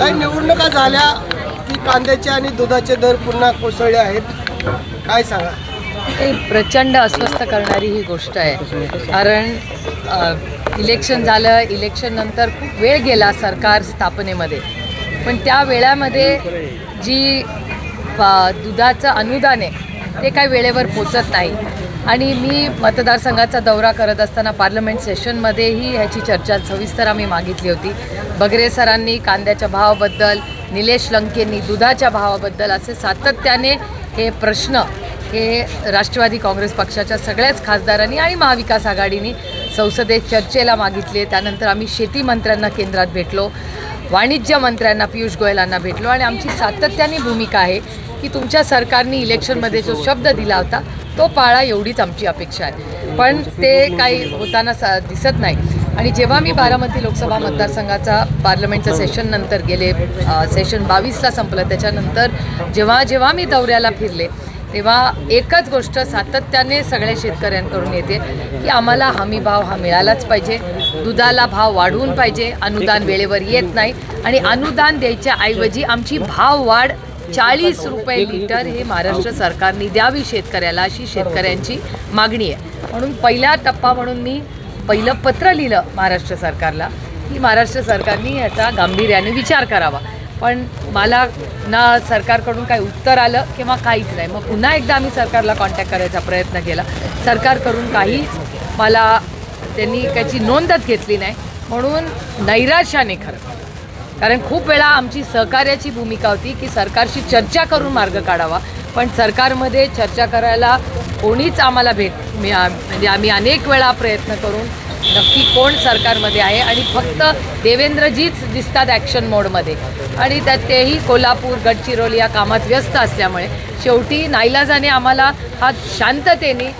काही निवडणुका झाल्या की कांद्याचे आणि दुधाचे दर पुन्हा कोसळले आहेत. काय सांगा? हे प्रचंड अस्वस्थ करणारी ही गोष्ट आहे. कारण अ, इलेक्शन झालं इलेक्शन नंतर खूप वेळ गेला सरकार स्थापनेमध्ये. पण त्या वेळामध्ये जी अ, दुधाचं अनुदान आहे ते काही वेळेवर पोचत नाही. आणि मी मतदारसंघाचा दौरा करत असताना पार्लमेंट सेशनमध्येही ह्याची चर्चा सविस्तर आम्ही मागितली होती. बगरे सरांनी कांद्याच्या भावाबद्दल निलेश लंकेंनी दुधाच्या भावाबद्दल असे सातत्याने हे प्रश्न हे राष्ट्रवादी काँग्रेस पक्षाच्या सगळ्याच खासदारांनी आणि महाविकास आघाडीने संसदेत चर्चेला मागितले. त्यानंतर आम्ही शेती मंत्र्यांना केंद्रात भेटलो वाणिज्य मंत्र्यांना पियुष गोयलांना भेटलो आणि आमची सातत्याने भूमिका आहे की तुमच्या सरकारने इलेक्शनमध्ये जो शब्द दिला होता तो पाळा एवढीच आमची अपेक्षा आहे. पण ते काही होताना सा दिसत नाही. आणि जेव्हा मी बारामती लोकसभा मतदारसंघाचा पार्लमेंटचं सेशन नंतर गेले सेशन बावीसला संपलं त्याच्यानंतर जेव्हा जेव्हा मी दौऱ्याला फिरले तेव्हा एकच गोष्ट सातत्याने सगळ्या शेतकऱ्यांकडून येते की आम्हाला हमी भाव हा मिळालाच पाहिजे दुधाला भाव वाढवून पाहिजे अनुदान वेळेवर येत नाही आणि अनुदान द्यायच्या ऐवजी आमची भाव वाढ चाळीस रुपये लिटर हे महाराष्ट्र सरकारने द्यावी शेतकऱ्याला अशी शेतकऱ्यांची मागणी आहे. म्हणून पहिला टप्पा म्हणून मी पहिलं पत्र लिहिलं महाराष्ट्र सरकारला की महाराष्ट्र सरकारने याचा गांभीर्याने विचार करावा. पण मला ना सरकारकडून काही उत्तर आलं किंवा काहीच नाही. मग पुन्हा एकदा आम्ही सरकारला कॉन्टॅक्ट करायचा प्रयत्न केला. सरकारकडून काहीच मला त्यांनी त्याची नोंदच घेतली नाही. म्हणून नैराश्याने खरं. कारण खूप वेळा आमची सहकार्याची भूमिका होती की सरकारशी चर्चा करून मार्ग काढावा. पण सरकारमध्ये चर्चा करायला कोणीच आम्हाला भेट मिळा म्हणजे आम्ही अनेक वेळा प्रयत्न करून नक्की कोण सरकारमध्ये आहे आणि फक्त देवेंद्रजीच दिसतात ॲक्शन मोडमध्ये आणि त्यात तेही कोल्हापूर गडचिरोली या कामात व्यस्त असल्यामुळे शेवटी नाईलाजाने आम्हाला हा शांततेने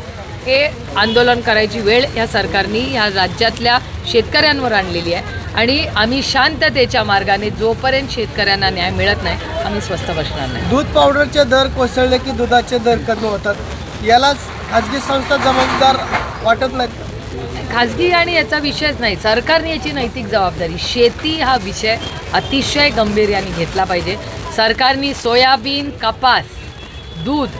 हे आंदोलन करायची वेळ या सरकारने ह्या राज्यातल्या शेतकऱ्यांवर आणलेली आहे. आणि आम्ही शांततेच्या मार्गाने जोपर्यंत शेतकऱ्यांना न्याय मिळत नाही आम्ही स्वस्त बसणार नाही. दूध पावडरचे दर कोसळले की दुधाचे दर कमी होतात. यालाच खाजगी संस्था जबाबदार वाटत नाहीत खाजगी आणि याचा विषयच नाही सरकारने याची नैतिक जबाबदारी. शेती हा विषय अतिशय गंभीर्याने घेतला पाहिजे. सरकारने सोयाबीन कपास दूध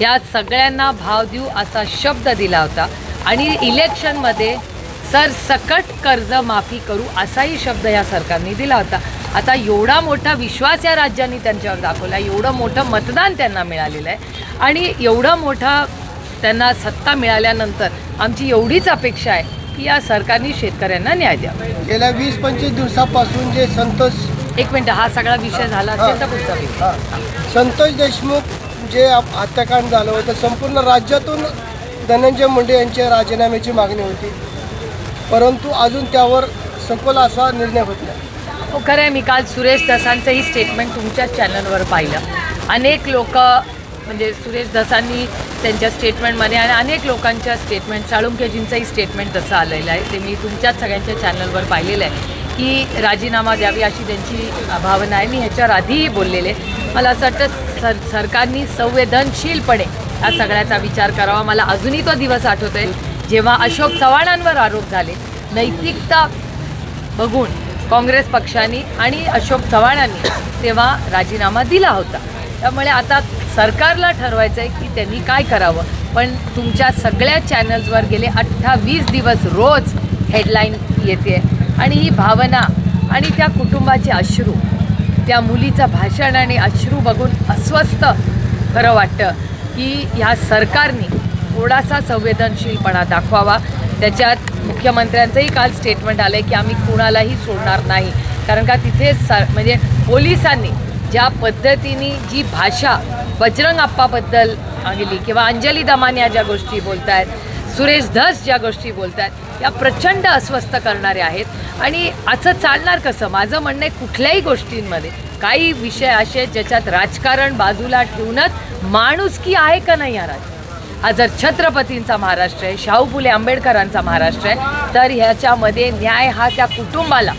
या सगळ्यांना भाव देऊ असा शब्द दिला होता. आणि इलेक्शनमध्ये सरसकट कर्ज माफी करू असाही शब्द या सरकारने दिला होता. आता एवढा मोठा विश्वास या राज्यांनी त्यांच्यावर दाखवला एवढं मोठं मतदान त्यांना मिळालेलं आहे आणि एवढा मोठा त्यांना सत्ता मिळाल्यानंतर आमची एवढीच अपेक्षा आहे की या सरकारने शेतकऱ्यांना न्याय द्यावा. गेल्या वीस पंचवीस दिवसापासून जे संतोष एक मिनटं हा सगळा विषय झाला असेल तर पुढचा विषय हा, संतोष देशमुख जे आप- हत्याकांड झालं होतं संपूर्ण राज्यातून धनंजय मुंडे यांच्या राजीनाम्याची मागणी होती. परंतु अजून त्यावर सखोल असा निर्णय होत नाही. हो खरं आहे मी काल सुरेश दसांचंही स्टेटमेंट तुमच्याच चॅनलवर पाहिलं. अनेक लोक म्हणजे सुरेश दसांनी त्यांच्या स्टेटमेंटमध्ये आणि अनेक लोकांच्या स्टेटमेंट साळुंकेजींचंही स्टेटमेंट तसं आलेलं आहे. ते मी तुमच्याच सगळ्यांच्या चॅनलवर पाहिलेलं आहे की राजीनामा द्यावी अशी त्यांची भावना आहे. मी ह्याच्यावर आधीही बोललेले मला असं वाटतं सर सरकारनी संवेदनशीलपणे या सगळ्याचा विचार करावा. मला अजूनही तो दिवस आठवतो आहे जेव्हा अशोक चव्हाणांवर आरोप झाले नैतिकता बघून काँग्रेस पक्षाने आणि अशोक चव्हाणांनी तेव्हा राजीनामा दिला होता. त्यामुळे आता सरकारला ठरवायचं आहे की त्यांनी काय करावं. पण तुमच्या सगळ्या चॅनल्सवर गेले अठ्ठावीस दिवस रोज हेडलाईन येते आणि ही भावना आणि त्या कुटुंबाचे अश्रू त्या मुलीचं भाषण आणि अश्रू बघून अस्वस्थ खरं वाटतं की ह्या सरकारने थोडासा संवेदनशीलपणा दाखवावा. त्याच्यात मुख्यमंत्र्यांचंही काल स्टेटमेंट आलं आहे की आम्ही कुणालाही सोडणार नाही. कारण का तिथे स म्हणजे पोलिसांनी ज्या पद्धतीने जी भाषा बजरंग आप्पाबद्दल सांगितली किंवा अंजली दमानिया ज्या गोष्टी बोलत आहेत सुरेश धस ज्या गोष्टी बोलत आहेत या प्रचंड अस्वस्थ करणाऱ्या आहेत. आणि असं चालणार कसं? माझं म्हणणं आहे कुठल्याही गोष्टींमध्ये काही विषय असे आहेत ज्याच्यात राजकारण बाजूला ठेवूनच माणुसकी आहे का नाही या राज्यात हा जर छत्रपतींचा महाराष्ट्र आहे शाहू फुले आंबेडकरांचा महाराष्ट्र आहे तर ह्याच्यामध्ये न्याय हा त्या कुटुंबाला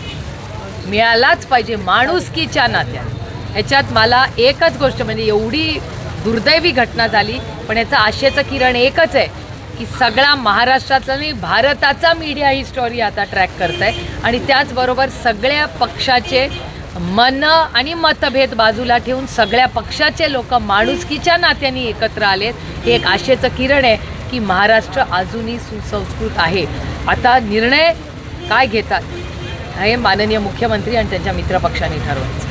मिळालाच पाहिजे माणुसकीच्या नात्यात. ह्याच्यात मला एकच गोष्ट म्हणजे एवढी दुर्दैवी घटना झाली पण याचं आशेचं किरण एकच आहे की सगळा महाराष्ट्रातला नाही भारताचा मीडिया ही स्टोरी आता ट्रॅक करत आहे आणि त्याचबरोबर सगळ्या पक्षाचे मन आणि मतभेद बाजूला ठेवून सगळ्या पक्षाचे लोक माणुसकीच्या नात्याने एकत्र आलेत. हे एक आशेचं किरण आहे की महाराष्ट्र अजूनही सुसंस्कृत आहे. आता निर्णय काय घेतात? हे माननीय मुख्यमंत्री आणि त्यांच्या मित्रपक्षांनी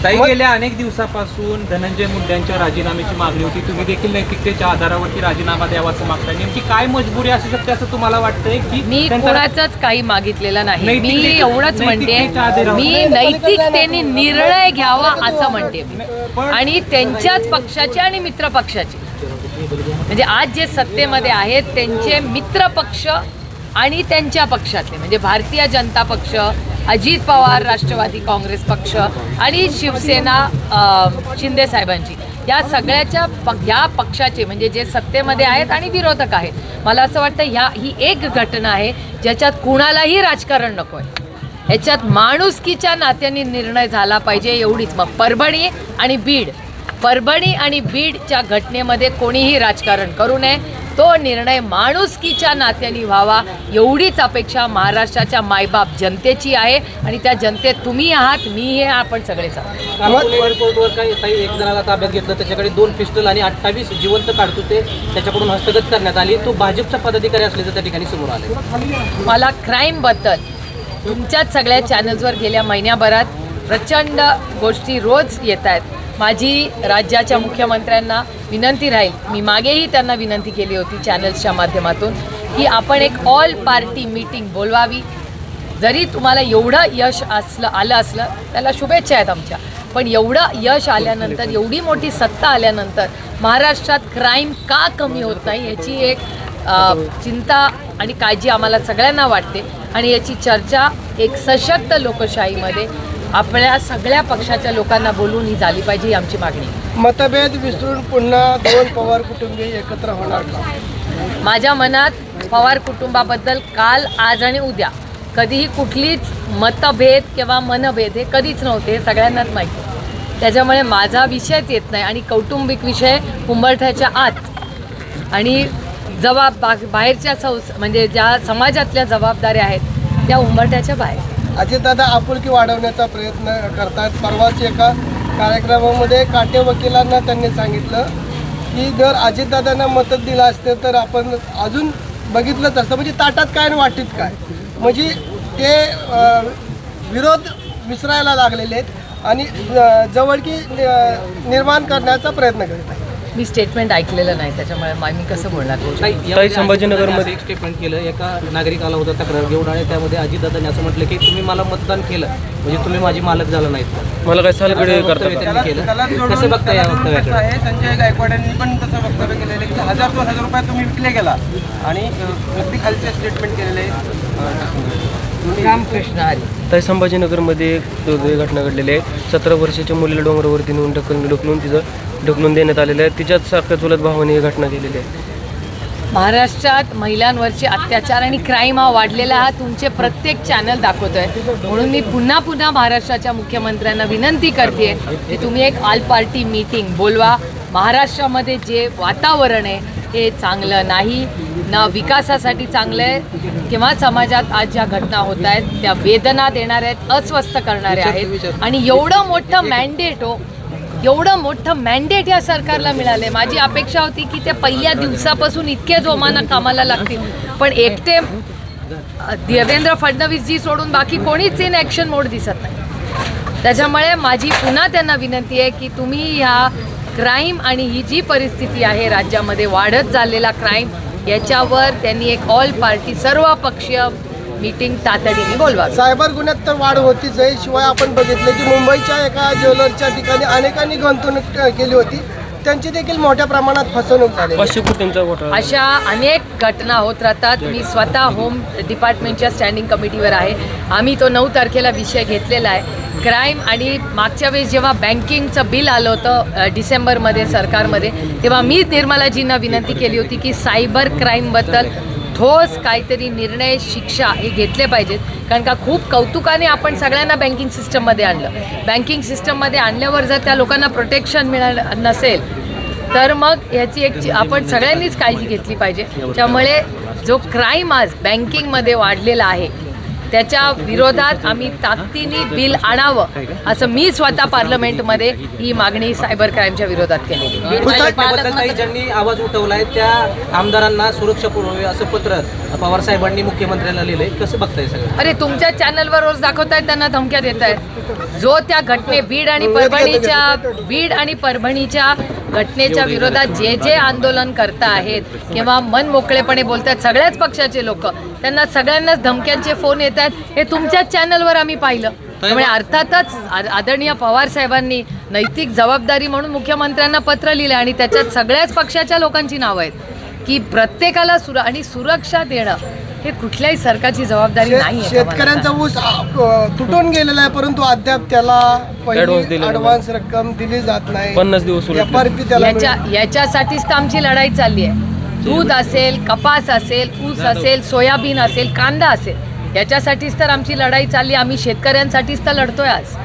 ताई मग- गेल्या अनेक दिवसापासून धनंजय मुंडेंच्या राजीनाम्याची मागणी होती. तुम्ही देखील नैतिकतेच्या आधारावरती राजीनामा द्यावा असं मागताय. नेमकी काय मजबुरी असू शकते असं तुम्हाला वाटतंय की मी त्यांचा- कोणाचाच काही मागितलेलं नाही. मी एवढंच म्हणते नैतिकतेच्या आधारावर. मी नैतिकतेने निर्णय घ्यावा असं म्हणते मी. आणि त्यांच्याच पक्षाचे आणि मित्र पक्षाचे. म्हणजे आज जे सत्तेमध्ये आहेत त्यांचे मित्र पक्ष आणि त्यांच्या पक्षातले. म्हणजे भारतीय जनता पक्ष अजित पवार राष्ट्रवादी काँग्रेस पक्ष आणि शिवसेना शिंदे साहेबांची. या सगळ्याच्या प ह्या पक्षाचे म्हणजे जे सत्तेमध्ये आहेत आणि विरोधक आहेत. मला असं वाटतं ह्या ही एक घटना आहे ज्याच्यात कुणालाही राजकारण नको आहे ह्याच्यात माणुसकीच्या नात्याने निर्णय झाला पाहिजे एवढीच. मग परभणी आणि बीड. परभणी आणि बीडच्या घटनेमध्ये कोणीही राजकारण करू नये. तो निर्णय माणुसकीच्या नात्याने व्हावा. एवढीच अपेक्षा महाराष्ट्राच्या मायबाप जनतेची आहे आणि त्या जनतेत तुम्ही आहात मी हे आपण सगळेच आहात एअरपोर्टवर काही काही एक जणाला ताब्यात घेतलं त्याच्याकडे दोन पिस्टल आणि अठ्ठावीस जिवंत काढतुते त्याच्याकडून हस्तगत करण्यात आली. तो भाजपचा पदाधिकारी असल्याचं त्या ठिकाणी समोर आले मला क्राईमबद्दल तुमच्याच सगळ्या चॅनल्सवर गेल्या महिन्याभरात प्रचंड गोष्टी रोज येत आहेत माझी राज्याच्या मुख्यमंत्र्यांना विनंती राहील. मी मागेही त्यांना विनंती केली होती चॅनल्सच्या माध्यमातून की आपण एक ऑल पार्टी मीटिंग बोलवावी. जरी तुम्हाला एवढं यश असलं आलं असलं त्याला शुभेच्छा आहेत आमच्या. पण एवढं यश आल्यानंतर एवढी मोठी सत्ता आल्यानंतर महाराष्ट्रात क्राईम का कमी होत नाही याची एक चिंता आणि काळजी आम्हाला सगळ्यांना वाटते. आणि याची चर्चा एक सशक्त लोकशाहीमध्ये आपल्या सगळ्या पक्षाच्या लोकांना बोलून ही झाली पाहिजे ही आमची मागणी. मतभेद विसरून पुन्हा दोन पवार कुटुंबीय एकत्र होणार माझ्या मनात पवार कुटुंबाबद्दल काल आज आणि उद्या कधीही कुठलीच मतभेद किंवा मनभेद हे कधीच नव्हते हे सगळ्यांनाच माहिती. त्याच्यामुळे माझा विषयच येत नाही आणि कौटुंबिक विषय उंबरठ्याच्या आत आणि जबाब बा बाहेरच्या संस म्हणजे ज्या समाजातल्या जबाबदाऱ्या आहेत त्या उंबरठ्याच्या बाहेर अजितदादा आपुलकी वाढवण्याचा प्रयत्न करतात. परवाच एका कार्यक्रमामध्ये काटे वकिलांना त्यांनी सांगितलं की जर अजितदादांना मदत दिलं असते तर आपण अजून बघितलंच असतं म्हणजे ताटात काय आणि वाटीत काय? म्हणजे ते विरोध विसरायला लागलेले आहेत आणि जवळकी निर्माण करण्याचा प्रयत्न करत आहेत. मी स्टेटमेंट ऐकलेलं नाही त्याच्यामुळे मा- मी कसं बोलणार? ताई संभाजीनगरमध्ये एक स्टेटमेंट केलं एका नागरिकाला होता तक्रार घेऊन आणि त्यामध्ये अजितदादांनी असं म्हटलं की तुम्ही मला मतदान केलं म्हणजे तुम्ही माझी मालक झाला नाहीत. मला काय असं वक्तव्य त्यांनी केलं. कसं बघता या वक्तव्याकडे? आहे? संजय गायकवाडांनी पण तसं वक्तव्य केलेलं आहे की हजार दोन हजार रुपये तुम्ही विकले गेला. आणि अ, अगदी खालचे स्टेटमेंट केलेले आहे. रामकृष्ण हरी. ताई संभाजीनगरमध्ये एक दुर्दैवी घटना घडलेली आहे सतरा वर्षाच्या मुलीला डोंगरावरती नेऊन ढकलून ढकलून तिचं ढकलून देण्यात आलेलं आहे. तिच्याच सारख्या चुलत भावाने ही घटना केलेली आहे. महाराष्ट्रात महिलांवरचे अत्याचार आणि क्राईम हा वाढलेला हा तुमचे प्रत्येक चॅनल दाखवतोय. म्हणून मी पुन्हा पुन्हा महाराष्ट्राच्या मुख्यमंत्र्यांना विनंती करते की तुम्ही एक ऑल पार्टी मीटिंग बोलवा. महाराष्ट्रामध्ये जे वातावरण आहे हे चांगलं नाही ना विकासासाठी चांगलं आहे किंवा समाजात आज ज्या घटना होत आहेत त्या वेदना देणाऱ्या आहेत अस्वस्थ करणाऱ्या आहेत. आणि एवढं मोठं मॅन्डेट हो एवढं मोठं मॅन्डेट या सरकारला मिळालंय. माझी अपेक्षा होती की ते पहिल्या दिवसापासून इतके जोमानं कामाला लागतील. पण एकटे देवेंद्र फडणवीसजी सोडून बाकी कोणीच इन ॲक्शन मोड दिसत नाही. त्याच्यामुळे माझी पुन्हा त्यांना विनंती आहे की तुम्ही ह्या क्राईम आणि ही जी परिस्थिती आहे राज्यामध्ये वाढत चाललेला क्राईम याच्यावर त्यांनी एक ऑल पार्टी सर्व पक्षीय मीटिंग तातडीने बोलवावी. सायबर गुन्ह्यात तर वाढ होतीच आहे. शिवाय आपण बघितलं की मुंबईच्या एका ज्वेलरच्या ठिकाणी अनेकांनी गुंतवणूक केली होती. त्यांची देखील मोठ्या प्रमाणात फसवणूक झाली अशा अनेक घटना होत राहतात. मी स्वतः होम डिपार्टमेंटच्या स्टँडिंग कमिटीवर आहे. आम्ही तो नऊ तारखेला विषय घेतलेला आहे. क्राईम आणि मागच्या वेळेस जेव्हा बँकिंगचं बिल आलं होतं डिसेंबरमध्ये सरकारमध्ये तेव्हा मी निर्मलाजींना विनंती केली होती की सायबर क्राईमबद्दल ठोस काहीतरी निर्णय शिक्षा हे घेतले पाहिजेत. कारण का खूप कौतुकाने आपण सगळ्यांना बँकिंग सिस्टममध्ये आणलं. बँकिंग सिस्टममध्ये आणल्यावर जर त्या लोकांना प्रोटेक्शन मिळालं नसेल तर मग याची एक आपण सगळ्यांनीच काळजी घेतली पाहिजे. त्यामुळे जो क्राईम आज बँकिंगमध्ये वाढलेला आहे त्याच्या विरोधात आम्ही ताकदीने बिल आणावं असं मी स्वतः पार्लमेंटमध्ये ही मागणी सायबर क्राईमच्या विरोधात काही ज्यांनी आवाज उठवलाय त्या आमदारांना सुरक्षा पुरवावी असं पत्र पवार साहेबांनी मुख्यमंत्र्यांना लिहिलंय. कसं बघताय सगळं? अरे तुमच्या चॅनलवर रोज दाखवतायत त्यांना धमक्या देत आहेत जो त्या घटने बीड आणि परभणीच्या बीड आणि परभणीच्या घटनेच्या विरोधात जे जे आंदोलन करता आहेत किंवा मन मोकळेपणे बोलतात सगळ्याच पक्षाचे लोक त्यांना सगळ्यांनाच धमक्यांचे फोन येत आहेत हे तुमच्याच चॅनलवर आम्ही पाहिलं. त्यामुळे अर्थातच आदरणीय पवार साहेबांनी नैतिक जबाबदारी म्हणून मुख्यमंत्र्यांना पत्र लिहिलं आणि त्याच्यात सगळ्याच पक्षाच्या लोकांची नावं आहेत की प्रत्येकाला सुर आणि सुरक्षा देणं. हे कुठल्याही सरकारची जबाबदारी शेत- नाही शेतकऱ्यांचा ऊस आ, तुटून गेलेला आहे परंतु अद्याप त्याला Advance पहिली दिलेला नाही. ऍडव्हान्स रक्कम दिली जात नाही. पन्नास दिवस उलटले. एफआरपी त्याला याच्या याच्यासाठीच तर आमची लढाई चालली आहे. दूध असेल कपास असेल ऊस असेल सोयाबीन असेल कांदा असेल याच्यासाठीच तर आमची लढाई चालली आहे. आम्ही शेतकऱ्यांसाठीच तर लढतोय आज.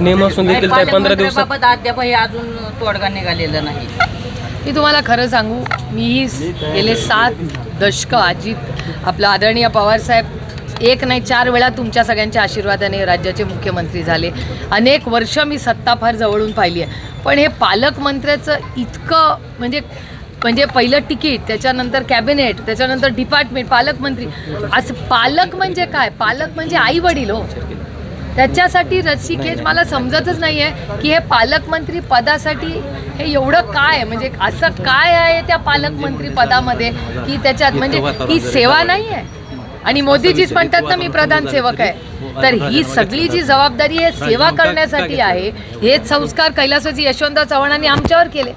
नियम असून देखील त्या पंधरा दिवसात. पालकमंत्र्याबाबत अद्याप हे अजून तोडगा निघालेला नाही. मी तुम्हाला खरं सांगू मी गेले सात दशकं अजित आपलं आदरणीय पवारसाहेब एक नाही चार वेळा तुमच्या सगळ्यांच्या आशीर्वादाने राज्याचे मुख्यमंत्री झाले. अनेक वर्ष मी सत्ता फार जवळून पाहिली आहे. पण हे पालकमंत्र्याचं इतकं म्हणजे म्हणजे पहिलं तिकीट त्याच्यानंतर कॅबिनेट त्याच्यानंतर डिपार्टमेंट पालकमंत्री असं पालक म्हणजे काय? पालक म्हणजे आई वडील हो. त्याच्यासाठी रसिकेज मला समजतच नाही आहे की हे पालकमंत्री पदासाठी हे एवढं काय? म्हणजे असं काय आहे त्या पालकमंत्री पदामध्ये की त्याच्यात म्हणजे ही सेवा नाही आहे आणि मोदीजीच म्हणतात ना मी प्रधान सेवक आहे. तर ही सगळी जी जबाबदारी आहे सेवा करण्यासाठी आहे हेच संस्कार कैलासवासी यशवंतराव चव्हाणांनी आमच्यावर केले.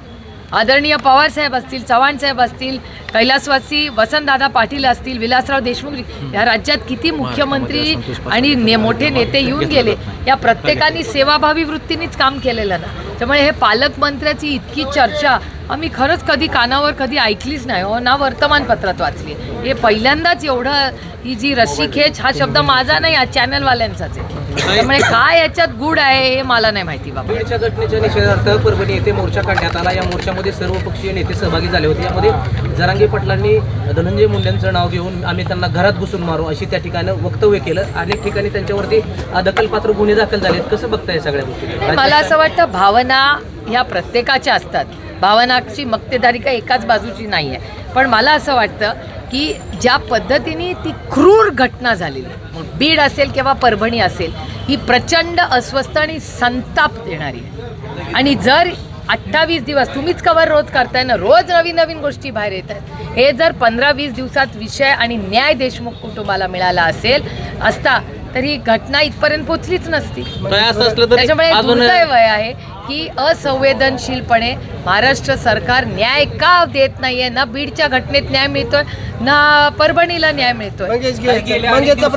आदरणीय पवार साहेब असतील चव्हाण साहेब असतील कैलासवासी वसंतदादा पाटील असतील विलासराव देशमुख या राज्यात किती मुख्यमंत्री आणि ने मोठे नेते येऊन गेले या प्रत्येकाने सेवाभावी वृत्तीनेच काम केलेलं ना. त्यामुळे हे पालकमंत्र्याची इतकी चर्चा आम्ही खरंच कधी कानावर कधी ऐकलीच नाही. हो ना वर्तमानपत्रात वाचली. हे पहिल्यांदाच एवढं ही जी रस्सीखेच हा शब्द माझा नाही या चॅनलवाल्यांचाच आहे. त्यामुळे काय याच्यात गुड आहे हे मला नाही माहिती बाबा. बीडच्या घटनेच्या निषेधार्थ परभणी येथे मोर्चा काढण्यात आला. या मोर्चामध्ये सर्व पक्षीय नेते सहभागी झाले होते. यामध्ये जरांगे पाटलांनी धनंजय मुंडेंचं नाव घेऊन आम्ही त्यांना घरात घुसून मारू अशी त्या ठिकाणी वक्तव्य केलं. अनेक ठिकाणी त्यांच्यावरती दखलपात्र गुन्हे दाखल झालेत. कसं बघताय सगळ्या गोष्टी? मला असं वाटतं भावना ह्या प्रत्येकाच्या असतात. भावनाची मक्तेदारी काही एकाच बाजूची नाही आहे पण मला असं वाटतं की ज्या पद्धतीने ती क्रूर घटना झालेली मग बीड असेल किंवा परभणी असेल ही प्रचंड अस्वस्थ आणि संताप देणारी आहे. आणि जर अठ्ठावीस दिवस तुम्हीच कवर रोज करताय ना रोज नवीन नवीन गोष्टी बाहेर येत आहेत हे जर पंधरा वीस दिवसात विषय आणि न्याय देशमुख कुटुंबाला मिळाला असेल असता तर ही घटना इथपर्यंत पोचलीच नसती. असं असलं तरी त्याच्यामुळे अजून- दुर्दैव आहे की असंवेदनशीलपणे महाराष्ट्र सरकार न्याय का देत नाहीये? ना बीडच्या घटनेत न्याय मिळतोय ना परभणीला न्याय मिळतोय. मंगेश घे मंगेशचा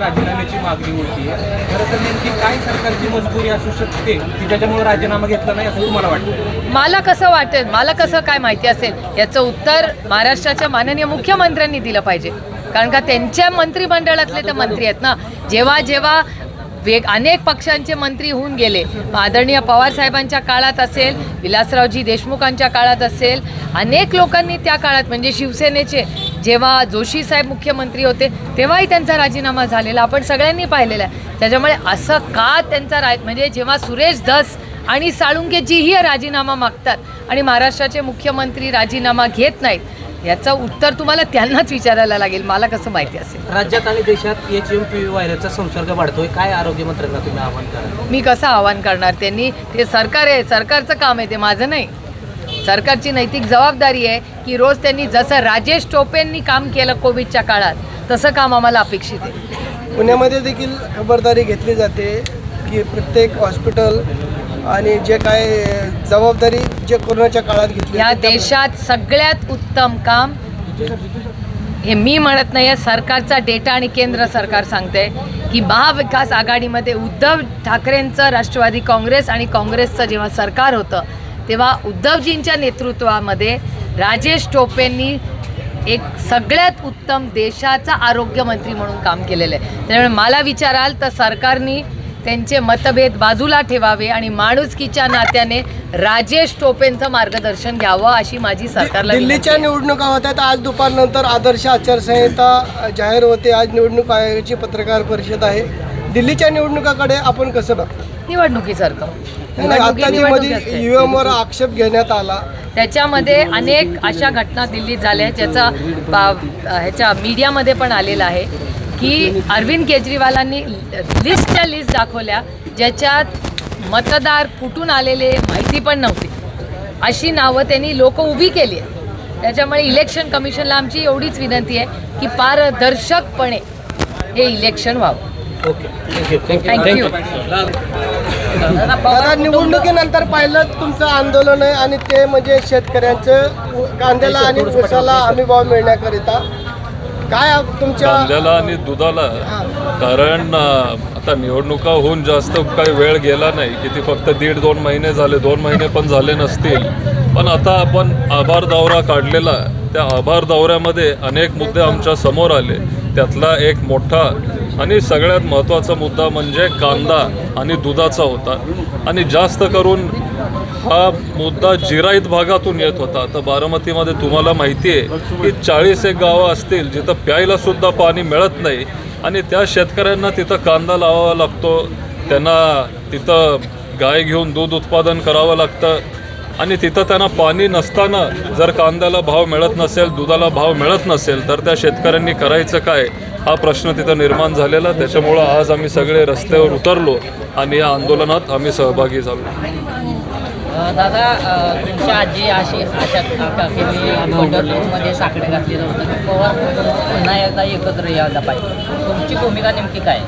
राजीनाम्याची मागणी होती. खरं तर नेमकी काय सरकारची मजबुरी असू शकते की ज्याच्यामुळे राजीनामा घेतला नाही असं तुम्हाला वाटतं मला कसं वाटेल? मला कसं काय माहिती असेल? याचं उत्तर महाराष्ट्राच्या माननीय मुख्यमंत्र्यांनी दिलं पाहिजे. कारण का त्यांच्या मंत्रिमंडळातले ते मंत्री आहेत ना. जेव्हा जेव्हा वेग अनेक पक्षांचे मंत्री होऊन गेले. आदरणीय पवार साहेबांच्या काळात असेल विलासरावजी देशमुखांच्या काळात असेल अनेक लोकांनी त्या काळात म्हणजे शिवसेनेचे जेव्हा जोशी साहेब मुख्यमंत्री होते तेव्हाही त्यांचा राजीनामा झालेला. आपण सगळ्यांनी पाहिलेला आहे. त्याच्यामुळे असं का त्यांचा रा म्हणजे जेव्हा सुरेश धस आणि साळुंकेजीही राजीनामा मागतात आणि महाराष्ट्राचे मुख्यमंत्री राजीनामा घेत नाहीत याचं उत्तर तुम्हाला त्यांनाच विचारायला लागेल. मला कसं माहिती असेल? राज्यात आणि देशात एच एम पी व्ही व्हायरसचा संसर्ग वाढतोय. काय आरोग्य मंत्र्यांना तुम्ही आवाहन करा मी कसं आवाहन करणार त्यांनी? ते सरकार आहे सरकारचं काम आहे ते माझं नाही. सरकारची नैतिक जबाबदारी आहे की रोज त्यांनी जसं राजेश टोपेंनी काम केलं कोविडच्या काळात तसं काम आम्हाला अपेक्षित आहे. पुण्यामध्ये देखील खबरदारी घेतली जाते की प्रत्येक हॉस्पिटल आणि जे काय जबाबदारी जे कोरोनाच्या काळात घेतली त्या- देशात सगळ्यात उत्तम काम हे मी म्हणत नाही सरकारचा डेटा आणि केंद्र सरकार सांगते की महाविकास आघाडीमध्ये उद्धव ठाकरेंचं राष्ट्रवादी काँग्रेस आणि काँग्रेसचं जेव्हा सरकार होतं तेव्हा उद्धवजींच्या नेतृत्वामध्ये राजेश टोपेंनी एक सगळ्यात उत्तम देशाचा आरोग्यमंत्री म्हणून काम केलेलं आहे. त्यामुळे मला विचाराल तर सरकारने त्यांचे मतभेद बाजूला ठेवावे आणि माणुसकीच्या नात्याने राजेश टोपेंचं मार्गदर्शन घ्यावं अशी माझी सरकारला दिल्लीच्या. निवडणुका होत आहेत. आज दुपारनंतर आदर्श आचारसंहिता जाहीर होते. आज निवडणूक आयोगाची पत्रकार परिषद आहे. दिल्लीच्या निवडणुकाकडे आपण कसं बघता? निवडणुकीसारखं. ईव्हीएमवर आक्षेप घेण्यात आला. त्याच्यामध्ये अनेक अशा घटना दिल्लीत झाल्या ज्याचा ह्याच्या मीडियामध्ये पण आलेला आहे. की अरविंद केजरीवालांनी लिस्टच्या लिस्ट दाखवल्या ज्याच्यात मतदार कुठून आलेले माहिती पण नव्हती. अशी नावं त्यांनी लोक उभी केली आहे त्याच्यामुळे इलेक्शन कमिशनला आमची एवढीच विनंती आहे की पारदर्शकपणे हे इलेक्शन व्हावं. ओके थँक्यू थँक्यू दादा निवडणुकीनंतर पाहिलं तुमचं आंदोलन आहे आणि ते म्हणजे शेतकऱ्यांचं कांद्याला आणि ऊसाला हमी भाव मिळण्याकरिता. काय तुमच्या कांद्याला आणि दुधाला. कारण अं, आता निवडणुका होऊन जास्त काही वेळ गेला नाही. किती फक्त दीड दोन महिने झाले. दोन महिने पण झाले नसतील. पण आता आपण आभार दौरा काढलेला. आहे. त्या आभार दौऱ्यामध्ये अनेक मुद्दे आमच्यासमोर आले. त्यातला एक मोठा आणि सगळ्यात महत्त्वाचा मुद्दा म्हणजे कांदा आणि दुधाचा होता. आणि जास्त करून हा मुद्दा जिराईत भागातून येत होता. तर बारामतीमध्ये तुम्हाला माहिती आहे की चाळीस एक गावं असतील जिथं प्यायला सुद्धा पाणी मिळत नाही आणि त्या शेतकऱ्यांना तिथं कांदा लावावा लागतो. त्यांना तिथं गाय घेऊन दूध उत्पादन करावं लागतं आणि तिथं त्यांना पाणी नसताना जर कांद्याला भाव मिळत नसेल दुधाला भाव मिळत नसेल तर त्या शेतकऱ्यांनी करायचं काय? हा प्रश्न तिथं निर्माण झालेला. त्याच्यामुळं आज आम्ही सगळे रस्त्यावर उतरलो आणि या आंदोलनात आम्ही सहभागी झालो. दादा तुमच्या आजी अशी अशा काकीने पंढरपूरमध्ये साकडे घातलेलं होतं. की पवार पुन्हा एकदा एकत्र यायला पाहिजे. तुमची भूमिका नेमकी काय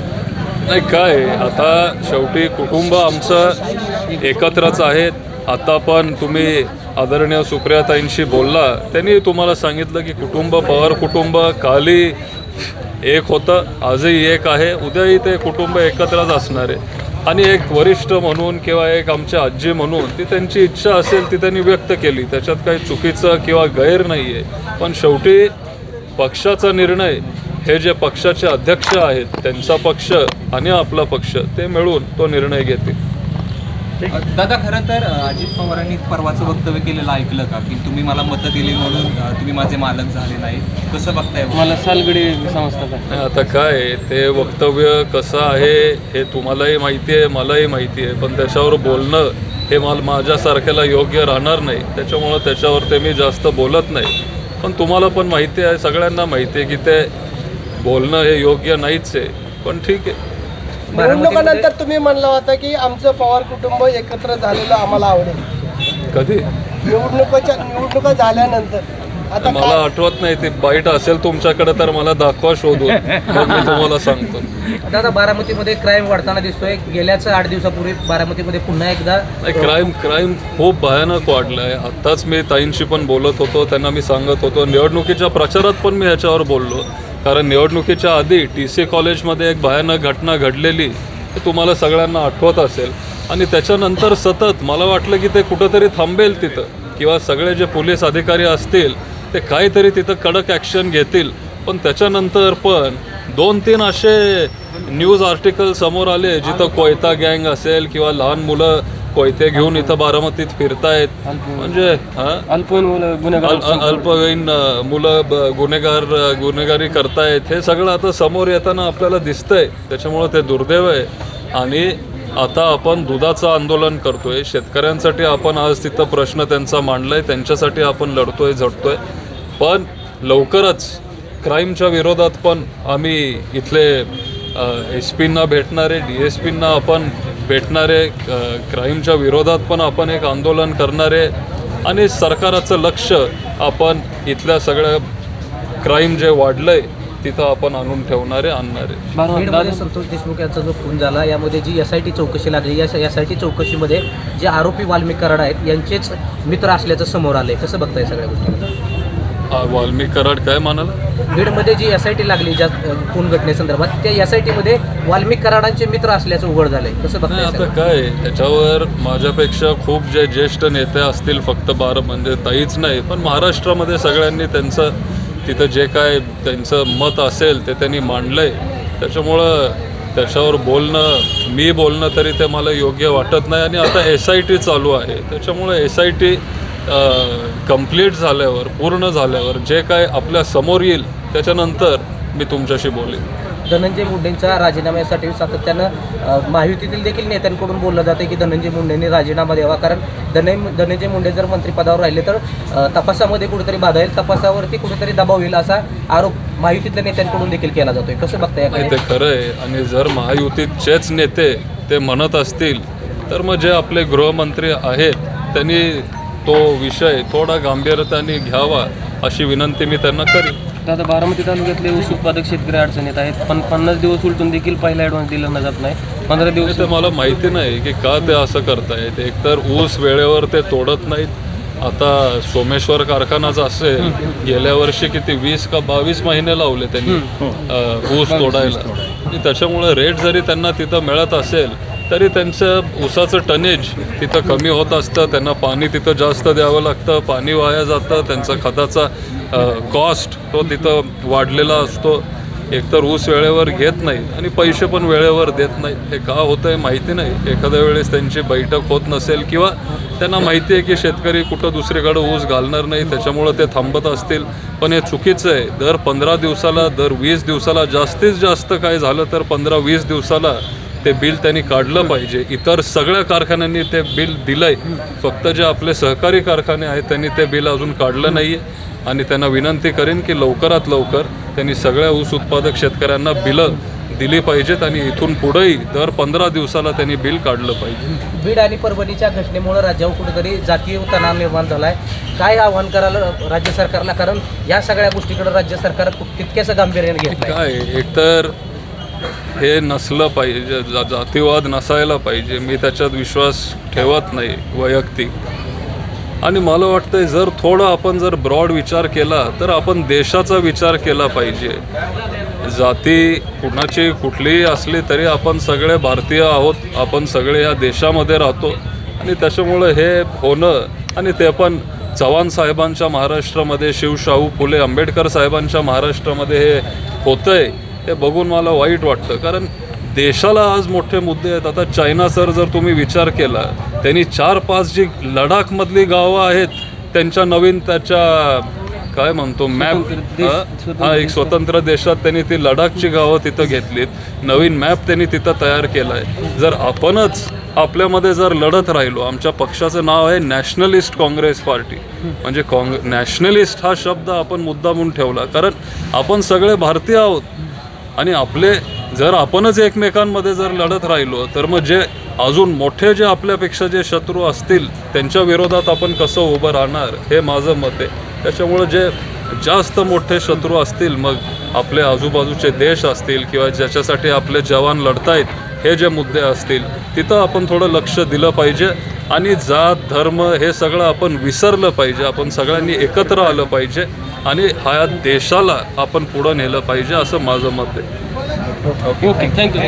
नाही काय? आता शेवटी कुटुंब आमचं एकत्रच आहेत आता पण तुम्ही आदरणीय सुप्रियाताईंशी बोलला त्यांनी तुम्हाला सांगितलं की कुटुंब पवार कुटुंब काली एक होतं आजही एक आहे. उद्याही ते कुटुंब एकत्रच असणार आहे. आणि एक वरिष्ठ म्हणून किंवा एक आमच्या आजी म्हणून ती त्यांची इच्छा असेल ती त्यांनी व्यक्त केली. त्याच्यात काही चुकीचं किंवा गैर नाही आहे पण शेवटी पक्षाचा निर्णय हे जे पक्षाचे अध्यक्ष आहेत त्यांचा पक्ष आणि आपला पक्ष ते मिळून तो निर्णय घेतील. दादा खरं तर अजित पवारांनी परवाचं वक्तव्य केलेलं ऐकलं का? की तुम्ही मला मतं दिली म्हणून तुम्ही माझे मालक झाले नाही. कसं बघताय मला सालगडी समजतं का? नाही, आता काय आहे, ते वक्तव्य कसं आहे हे तुम्हालाही माहिती आहे मलाही माहिती आहे. पण त्याच्यावर बोलणं हे मला माझ्यासारख्याला योग्य राहणार नाही. त्याच्यामुळं त्याच्यावर ते मी जास्त बोलत नाही. पण तुम्हाला पण माहिती आहे सगळ्यांना माहिती आहे की ते बोलणं हे योग्य नाहीच आहे. पण ठीक आहे. निवडणुकानंतर तुम्ही म्हणलं होतं की आमचं पवार कुटुंब एकत्र झालेलं आम्हाला आवडेल. कधी? निवडणुकाच्या निवडणुका झाल्यानंतर. आता मला काय? आठवत नाही ते बाईट असेल तुमच्याकडे तर मला दाखवा शोधून. मग मी तुम्हाला सांगतो. दादा बारामतीमध्ये क्राईम वाढताना दिसतोय. गेल्याच आठ दिवसापूर्वी बारामतीमध्ये पुन्हा एकदा क्राईम क्राईम खूप भयानक वाढलं आहे आत्ताच मी ताईंशी पण बोलत होतो त्यांना मी सांगत होतो. निवडणुकीच्या प्रचारात पण मी ह्याच्यावर बोललो. कारण निवडणुकीच्या आधी टी सी कॉलेजमध्ये एक भयानक घटना घडलेली तुम्हाला सगळ्यांना आठवत असेल. आणि त्याच्यानंतर सतत मला वाटलं की ते कुठंतरी थांबेल तिथं. किंवा सगळे जे पोलीस अधिकारी असतील ते काहीतरी तिथं कडक ॲक्शन घेतील. पण त्याच्यानंतर पण दोन तीन असे न्यूज आर्टिकल समोर आले जिथं कोयता गँग असेल किंवा लहान मुलं कोयते घेऊन इथं बारामतीत फिरतायत. म्हणजे अल्पवयीन मुलं गुन्हेगार अल्पवयीन मुलं गुन्हेगारी करतायत. हे सगळं आता समोर येताना आपल्याला दिसतंय. त्याच्यामुळं ते दुर्दैव आहे. आणि आता आपण दुधाचं आंदोलन करतोय. शेतकऱ्यांसाठी आपण आज तिथं प्रश्न त्यांचा मांडलाय. त्यांच्यासाठी आपण लढतोय झटतोय. पण लवकरच क्राईमच्या विरोधात पण आम्ही इथले एस पींना भेटणारे डी एस पींना आपण भेटणारे क्राईमच्या विरोधात पण आपण एक आंदोलन करणारे आणि सरकाराचं लक्ष आपण इथल्या सगळ्या क्राईम जे वाढलंय तिथं आपण आणून ठेवणारे आणणारे. संतोष देशमुख यांचा जो खून झाला यामध्ये जी एस आय टी चौकशी लागली या एस आय टी चौकशीमध्ये जे आरोपी वाल्मिक कराड आहेत यांचेच मित्र असल्याचं समोर आलंय. कसं बघताय सगळ्या गोष्टी? वाल्मिक कराड काय म्हणाला? बीडमध्ये जी एस आय टी लागली ज्या खून घटनेसंदर्भात त्या एस आय टीमध्ये वाल्मिक कराडांचे मित्र असल्याचं उघड झालंय. कसं नाही आता? काय आहे, त्याच्यावर माझ्यापेक्षा खूप जे ज्येष्ठ नेते असतील फक्त बारा म्हणजे ताईच नाही पण महाराष्ट्रामध्ये सगळ्यांनी त्यांचं तिथं जे काय त्यांचं मत असेल ते त्यांनी मांडलंय. त्याच्यामुळं त्याच्यावर बोलणं मी बोलणं तरी ते मला योग्य वाटत नाही आणि आता एस आय टी चालू आहे. त्याच्यामुळे एस आय टी कंप्लीट झाल्यावर पूर्ण झाल्यावर जे काय आपल्यासमोर येईल त्याच्यानंतर मी तुमच्याशी बोलेन. धनंजय मुंडेंच्या राजीनाम्यासाठी सातत्यानं अ, महायुतीतील देखील नेत्यांकडून बोललं जाते की धनंजय मुंडेंनी राजीनामा द्यावा. कारण धनंजय धनंजय मुंडे जर मंत्रिपदावर राहिले तर तपासामध्ये कुठेतरी बाधा येईल तपासावरती कुठेतरी दबाव येईल असा आरोप महायुतीतल्या नेत्यांकडून देखील केला जातोय. कसं बघताय ते खरं आहे आणि जर महायुतीचेच नेते ते म्हणत असतील तर मग जे आपले गृहमंत्री आहेत त्यांनी तो विषय थोडा गांभीर्याने घ्यावा अशी विनंती मी त्यांना करीन. आता बारामती तालुक्यातले ऊस उत्पादक शेतकरी अडचणीत आहेत पण पन्नास दिवस उलटून देखील पहिला ॲडव्हान्स दिला जात नाही. पंधरा दिवस ते मला माहिती नाही की का ते असं करतायत एकतर ऊस वेळेवर ते तोडत नाहीत. आता सोमेश्वर कारखानाच असेल गेल्या वर्षी किती वीस का बावीस महिने लावले त्यांनी ऊस तोडायला. आणि त्याच्यामुळे रेट जरी त्यांना तिथं मिळत असेल तरी त्यांचं ऊसाचं टनेज तिथं कमी होत असतं त्यांना पाणी तिथं जास्त द्यावं लागतं पाणी वाया जातं त्यांचा खताचा कॉस्ट तो तिथं वाढलेला असतो. एकतर ऊस वेळेवर घेत नाही आणि पैसे पण वेळेवर देत नाहीत. हे का होतं आहे माहिती नाही. एखाद्या वेळेस त्यांची बैठक होत नसेल किंवा त्यांना माहिती आहे की शेतकरी कुठं दुसरीकडे ऊस घालणार नाही त्याच्यामुळं ते थांबत असतील. पण हे चुकीचं आहे. दर पंधरा दिवसाला दर वीस दिवसाला जास्तीत जास्त काय झालं तर पंधरा वीस दिवसाला ते बिल त्यांनी काढलं पाहिजे. इतर सगळ्या कारखान्यांनी ते बिल दिलंय. फक्त जे आपले सहकारी कारखाने आहेत त्यांनी ते बिल अजून काढलं नाही आहे आणि त्यांना विनंती करेन की लवकरात लवकर त्यांनी सगळ्या ऊस उत्पादक शेतकऱ्यांना बिलं दिली पाहिजेत आणि इथून पुढेही दर पंधरा दिवसाला त्यांनी बिल काढलं पाहिजे. बीड आणि परभणीच्या घटनेमुळे राज्यावर कुठेतरी जातीय तणाव निर्माण झाला आहे काय आव्हान करायला राज्य सरकारला? कारण या सगळ्या गोष्टीकडे राज्य सरकार तितक्याच गांभीर्याने घेत काय? एकतर हे नसलं पाहिजे जा- जातीवाद नसायला पाहिजे. मी त्याच्यात विश्वास ठेवत नाही वैयक्तिक. आणि मला वाटतंय जर थोडं आपण जर ब्रॉड विचार केला तर आपण देशाचा विचार केला पाहिजे. जाती कुणाची कुठलीही असली तरी आपण सगळे भारतीय आहोत आपण सगळे या देशामध्ये राहतो. आणि त्याच्यामुळं हे होणं आणि ते पण चव्हाण साहेबांच्या महाराष्ट्रामध्ये शिवशाहू फुले आंबेडकर साहेबांच्या महाराष्ट्रामध्ये हे होतंय. हे बघून मला वाईट वाटतं. कारण देशाला आज मोठे मुद्दे आहेत. आता चायना सर जर तुम्ही विचार केला त्यांनी चार पाच जी लडाखमधली गावं आहेत त्यांच्या नवीन त्याच्या काय म्हणतो मॅप हा एक स्वतंत्र देशात त्यांनी ती लडाखची गावं तिथं घेतलीत. नवीन मॅप त्यांनी तिथं तयार केला आहे जर आपणच आपल्यामध्ये जर लढत राहिलो आमच्या पक्षाचं नाव आहे नॅशनलिस्ट काँग्रेस पार्टी. म्हणजे काँग नॅशनलिस्ट हा शब्द आपण मुद्दामून ठेवला. कारण आपण सगळे भारतीय आहोत. आणि आपले जर आपणच एकमेकांमध्ये जर लढत राहिलो तर मग जे अजून मोठे जे आपल्यापेक्षा जे शत्रू असतील त्यांच्या विरोधात आपण कसं उभं राहणार हे माझं मत आहे. त्याच्यामुळं जे जास्त मोठे शत्रू असतील मग आपले आजूबाजूचे देश असतील किंवा ज्याच्यासाठी आपले जवान लढतायत हे जे मुद्दे असतील तिथं आपण थोडं लक्ष दिलं पाहिजे. आणि जात धर्म हे सगळं आपण विसरलं पाहिजे. आपण सगळ्यांनी एकत्र आलं पाहिजे. आणि ह्या देशाला आपण पुढं नेलं पाहिजे असं माझं मत आहे. Okay thank you